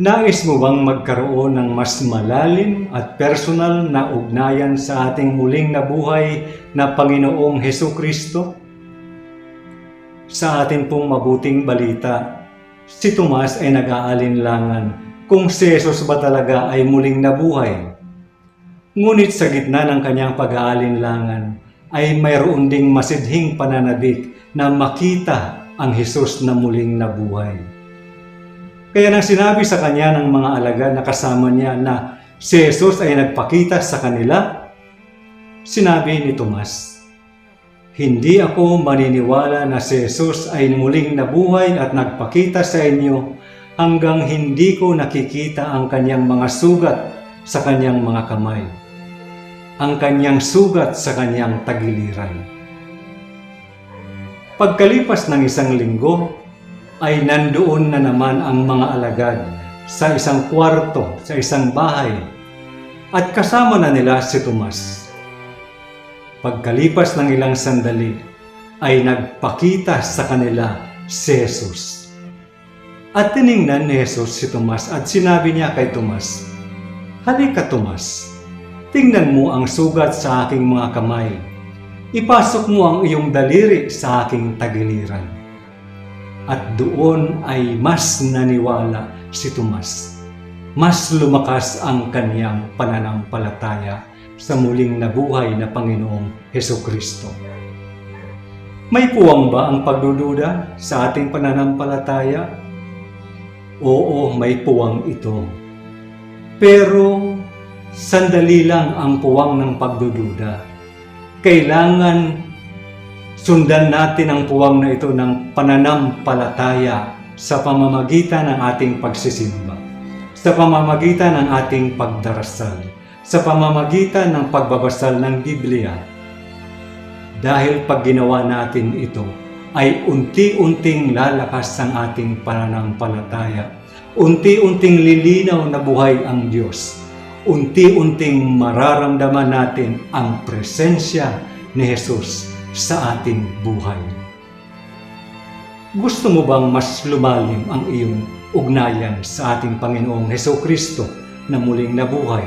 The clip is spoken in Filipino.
Nais mo bang magkaroon ng mas malalim at personal na ugnayan sa ating muling nabuhay na Panginoong Heso Kristo? Sa ating pong mabuting balita, si Tomas ay nag-aalinlangan kung si Jesus ba talaga ay muling nabuhay. Ngunit sa gitna ng kanyang pag-aalinlangan ay mayroon ding masidhing pananabik na makita ang Jesus na muling nabuhay. Kaya nang sinabi sa kanya ng mga alagad na kasama niya na si Jesus ay nagpakita sa kanila, sinabi ni Tomas, Hindi ako maniniwala na si Jesus ay muling nabuhay at nagpakita sa inyo hanggang hindi ko nakikita ang kanyang mga sugat sa kanyang mga kamay, ang kanyang sugat sa kanyang tagiliran. Pagkalipas ng isang linggo, ay nandoon na naman ang mga alagad sa isang kwarto, sa isang bahay, at kasama na nila si Tomas. Pagkalipas ng ilang sandali, ay nagpakita sa kanila si Jesus. At tiningnan ni Jesus si Tomas at sinabi niya kay Tomas, Halika Tomas, tingnan mo ang sugat sa aking mga kamay. Ipasok mo ang iyong daliri sa aking tagiliran at doon ay mas naniwala si Tomas. Mas lumakas ang kanyang pananampalataya sa muling nabuhay na Panginoong Heso Kristo. May puwang ba ang pagdududa sa ating pananampalataya? Oo, may puwang ito. Pero sandali lang ang puwang ng pagdududa. Kailangan Sundan natin ang puwang na ito ng pananampalataya sa pamamagitan ng ating pagsisimba, sa pamamagitan ng ating pagdarasal, sa pamamagitan ng pagbabasal ng Biblia. Dahil pag ginawa natin ito, ay unti-unting lalakas ang ating pananampalataya. Unti-unting lilinaw na buhay ang Diyos. Unti-unting mararamdaman natin ang presensya ni Jesus sa ating buhay. Gusto mo bang mas lumalim ang iyong ugnayan sa ating Panginoong Heso Kristo na muling nabuhay